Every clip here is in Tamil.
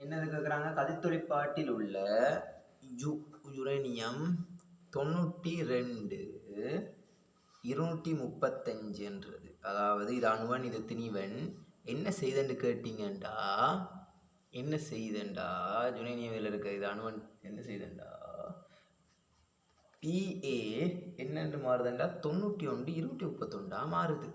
என்னது கேட்குறாங்க கதித்தொழிப்பாட்டில் உள்ள யு யுரேனியம் தொண்ணூற்றி ரெண்டு இருநூற்றி முப்பத்தஞ்சுன்றது அதாவது இது அணுவன் இது திணிவன். என்ன செய்தன்னு கேட்டிங்கண்டா? என்ன செய்தண்டா? யுரேனியமில் இருக்க இது அணுவன் என்ன செய்தண்டா? பிஏ என்னென்று மாறுதுண்டா? தொண்ணூற்றி ஒன்று இருநூற்றி முப்பத்தொண்டா மாறுது.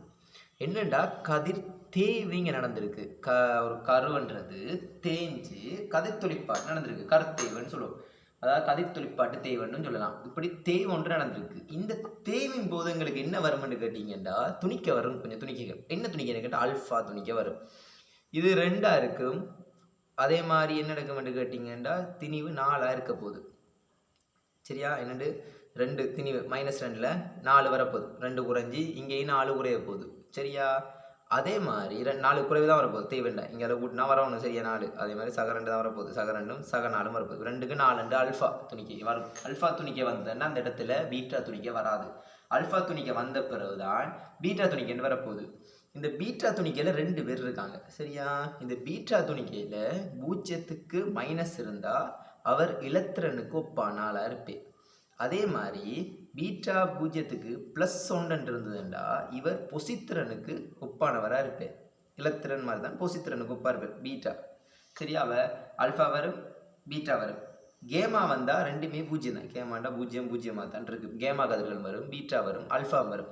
என்னண்டா? கதிர் தேய்விங்க நடந்திருக்கு. க ஒரு கருவன்றது தேஞ்சு கதிர் துளிப்பாட்டு நடந்திருக்கு. கருத்தேய்வுன்னு சொல்லுவோம். அதாவது கதிர் துளிப்பாட்டு தேய்வன்னு சொல்லலாம். இப்படி தேய்வு ஒன்று நடந்திருக்கு. இந்த தேய்வின் போது எங்களுக்கு என்ன வரும்னு கேட்டிங்கன்னா துணிக்க வரும். கொஞ்சம் துணிக்கைகள் என்ன துணிக்கன்னு கேட்டால் அல்ஃபா துணிக்க வரும். இது ரெண்டாக இருக்கும். அதே மாதிரி என்ன நடக்கும்னு கேட்டிங்கன்னா திணிவு நாலாக இருக்க போகுது. சரியா? என்னண்டு? ரெண்டு திணிவு. மைனஸ் ரெண்டில் நாலு வரப்போகுது. ரெண்டு குறைஞ்சி இங்கேயும் நாலு குறைய போகுது. சரியா? அதே மாதிரி ரெண்டு நாலு குறைவு தான் வரப்போகுது. தீவெண்டை இங்கே அதை கூட்டினா வர ஒன்று சரியா நாலு. அதே மாதிரி சக ரெண்டு தான் வரப்போகுது. சக ரெண்டும் சக நாலும் வரப்போகுது. ரெண்டுக்கு நாலு ரெண்டு அல்ஃபா துணிக்கை வரும் அல்ஃபா துணிக்கை வந்ததுன்னா அந்த இடத்துல பீட்டா துணிக்கை வராது. அல்ஃபா துணிக்கை வந்த பிறகு தான் பீட்டா துணிக்கைன்னு வரப்போகுது. இந்த பீட்டா துணிக்கையில் ரெண்டு பேர் இருக்காங்க. சரியா? இந்த பீட்டா துணிக்கையில் பூஜ்ஜியத்துக்கு மைனஸ் இருந்தால் அவர் இலத்திரனுக்கு ஒப்பானாலாக இருப்பேன் அதே மாதிரி பீட்டா பூஜ்ஜியத்துக்கு ப்ளஸ் ஒன்று இருந்ததுண்டா இவர் பொசித்திரனுக்கு ஒப்பானவராக இருப்பார் இலத்திரன் மாதிரி தான் பொசித்திரனுக்கு ஒப்பாக இருப்பார் பீட்டா. சரியா? அவ அல்ஃபா வரும் பீட்டா வரும். கேமா வந்தால் ரெண்டுமே பூஜ்ஜியம் தான். கேமாண்டா பூஜ்ஜியம் பூஜ்ஜியமாக தான் இருக்கு. கேமா கதிர்கள் வரும் பீட்டா வரும் அல்ஃபா வரும்.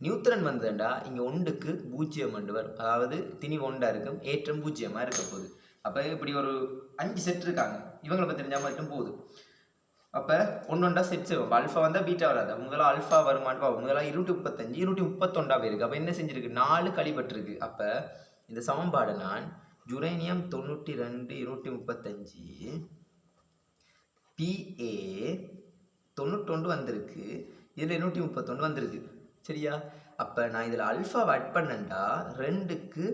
நியூத்திரன் வந்ததுண்டா இங்கே ஒன்றுக்கு பூஜ்ஜியம் ஒன்று வரும். அதாவது திணி ஒன்றா இருக்கும் ஏற்றம் பூஜ்ஜியமாக இருக்க போகுது. அப்போ இப்படி ஒரு அஞ்சு செட் இருக்காங்க. இவங்களை பற்றி தெரிஞ்சால் மட்டும் போதும் அப்போ ஒன்று ஒன்றா செட் செய்வோம். அல்ஃபா வந்தால் பீட்டா வராது. முதல்ல அல்ஃபா வருமானு பார்ப்போம். முதல்ல இருநூற்றி முப்பத்தஞ்சு இருநூற்றி முப்பத்தொண்டாவே இருக்குது அப்போ என்ன செஞ்சிருக்கு? நாலு கழிப்பட்டிருக்கு அப்போ இந்த சமன்பாடு நான் ஜுரேனியம் தொண்ணூற்றி ரெண்டு இருநூற்றி முப்பத்தஞ்சு பிஏ தொண்ணூற்றொன்று வந்திருக்கு. இதில் இருநூற்றி முப்பத்தொன்று வந்திருக்கு. சரியா? அப்போ நான் இதில் அல்ஃபாவை அட் பண்ணேன்டா ரெண்டுக்கு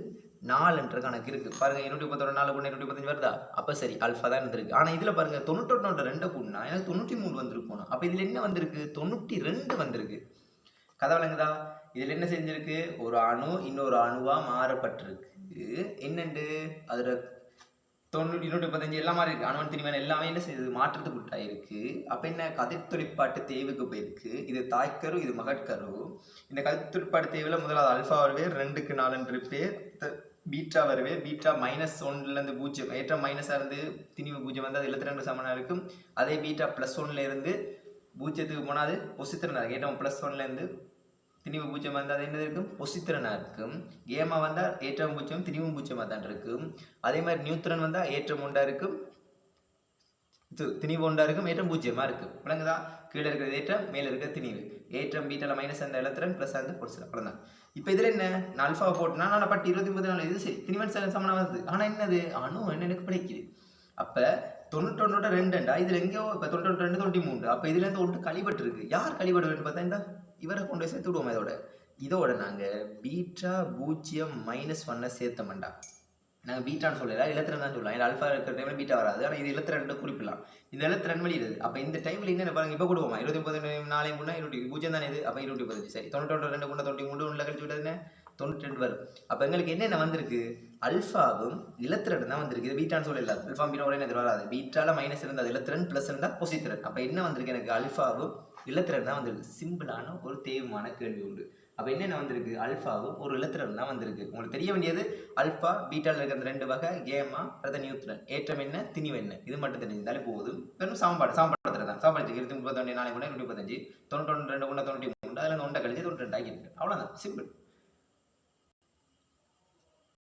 நாலுன்ற கணக்கு இருக்குது பாருங்கள் இருநூற்றி முப்பத்தொன்று நாலு கூட இருநூற்றி முப்பத்தஞ்சு வருதா? அப்போ சரி அல்ஃபா தான் இருந்திருக்கு. ஆனால் இதில் பாருங்கள் தொண்ணூற்றொன்னோட ரெண்டை கூடனா எனக்கு தொண்ணூற்றி மூணு வந்திருக்கணும் அப்போ இதில் என்ன வந்திருக்கு? தொண்ணூற்றி ரெண்டு வந்திருக்கு. கதை விளங்குதா? இதில் என்ன செஞ்சிருக்கு? ஒரு அணு இன்னொரு அணுவாக மாறப்பட்டிருக்கு. என்னண்டு? அதில் தொண்ணூற்றி இருநூற்றி முப்பத்தஞ்சு எல்லாம் மாதிரி இருக்கு. அணுவன் திணிவன் எல்லாமே என்ன செய்யுது மாற்றத்துக்கு உட்டாயிருக்கு. அப்போ என்ன? கதிர் தொழிற்பாட்டு போயிருக்கு. இது தாய்க்கரு இது மகட்கரு. இந்த கதிர் தொழிற்பாட்டு தேவையில் முதலாவது அல்ஃபா வருவே ரெண்டுக்கு நாலுன்று பேர் த- பீட்டா வருவே பீட்டா மைனஸ் ஒன்லேருந்து பூஜ்ஜியம். ஏற்றம் மைனஸாக இருந்து திணிவு பூஜ்ஜியம் வந்து அது எழுபத்தி ரெண்டு சமனாக இருக்கும். அதே பீட்டா ப்ளஸ் ஒன்லேருந்து பூஜ்ஜியத்துக்கு போனால் அது பொசித்திரனாக இருக்கும். ஏற்றம் ப்ளஸ் ஒன்லேருந்து திணிவு பூஜ்ஜியம் வந்தால் அது என்னது இருக்கும்? பொசித்திரனாக இருக்கும். கேமா வந்தால் ஏற்றம் பூஜ்ஜியம் திணிவும் பூஜ்ஜியமாக தான் இருக்கும். அதே மாதிரி நியூத்திரன் வந்தால் ஏற்றம் உண்டாக இருக்கும்? திணிவு ஒன்றா இருக்கும். ஏற்றம் பூஜ்ஜியமாக இருக்கும். விளங்குதா? கீழே இருக்கிற ஏற்றம் மேலே இருக்கிற திணிவு. ஏற்றம் பீட்டால மைனஸ் அந்த இலத்திரன் ப்ளஸ் அந்த பொடிசில் அவ்வளோதான் இப்போ இதில் என்ன? நான் அல்ஃபாவை போட்டுனா நான் பட்டு இருபத்தி ஒன்பது நாள் இது சரி. திணிவன் ச- சமணம் வருது ஆனால் என்னது? அணு என்ன எனக்கு பிடிக்குது. அப்போ தொண்ணூற்றொன்னோட ரெண்டுண்டா? இதில் எங்கேயோ இப்போ தொண்ணூற்றி ரெண்டு தொண்ணூற்றி மூணு அப்போ இதுலேருந்து ஒன்று கழிபட்டு இருக்கு யார் கழிபட வேண்டும் பார்த்தா இந்த இவரை கொண்டு போய் சேர்த்து விடுவோம் இதோட? இதோட நாங்கள் பீட்டா பூஜ்ஜியம் மைனஸ் ஒன்னை சேர்த்தோம்டா நாங்கள் பீட்டான்னு சொல்லல இலத்திரன் தான் சொல்லலாம் இல்லை அல்ஃபா இருக்கிற டைமில் பீட்டா வராது. ஆனால் இது இலத்திரன் குறிப்பிடலாம். இந்த இலத்திரன் வெளியிடுது அப்போ இந்த டைமில் என்ன பாருங்க இப்போ கொடுவோமா இருபத்தி முப்பது நாளையும் முன்னா இருபத்தி பூஜ்ஜியம் தானே இது? அப்போ இருநூற்றி பதினஞ்சு சரி. தொண்ணூற்றி ரெண்டு மூணு தொண்ணூற்றி மூணு ஒன்றில் கழிச்சு விட்டதுன்னு தொண்ணூற்றி ரெண்டு வரும். அப்போ எங்களுக்கு என்னென்ன வந்திருக்கு? அல்ஃபாவும் இலத்திரன் தான் வந்திருக்கு. இது பீட்டான்னு சொல்லல. அல்ஃபா பீட்டா ஒரே நேரத்தில் வராது. பீட்டால மைனஸ் இருந்தால் இலத்திரன் ப்ளஸ் இருந்தால் பொசித்திரன் அப்போ என்ன வந்திருக்கு எனக்கு? அல்ஃபாவும் இலத்திரன் தான் வந்திருக்கு. சிம்பிளான ஒரு தேவமான கேள்வி உண்டு. அப்போ என்னென்ன வந்திருக்கு? அல்ஃபாவும் ஒரு இலத்திரன் தான் வந்திருக்கு. உங்களுக்கு தெரிய வேண்டியது அல்ஃபா பீட்டால இருக்கிற அந்த ரெண்டு வகை கேமா அடுத்த நியூத்ரன் ஏற்றம் என்ன? திணிவு என்ன? இது மட்டும் தெரிஞ்சிருந்தாலே போதும் வெறும் சாம்பாடு சாம்பாடு தான். சாம்பாடு இருபத்தி முப்பத்தி நாலு கூட நூற்றி முப்பத்தஞ்சு தொண்ணூற்றி ரெண்டு கூட தொண்ணூற்றி மூணு அதில் ஒன்றை கழிச்சு தொண்ணூற்றி ரெண்டு ஆகியிருக்கு அவ்வளோதான் சிம்பிள்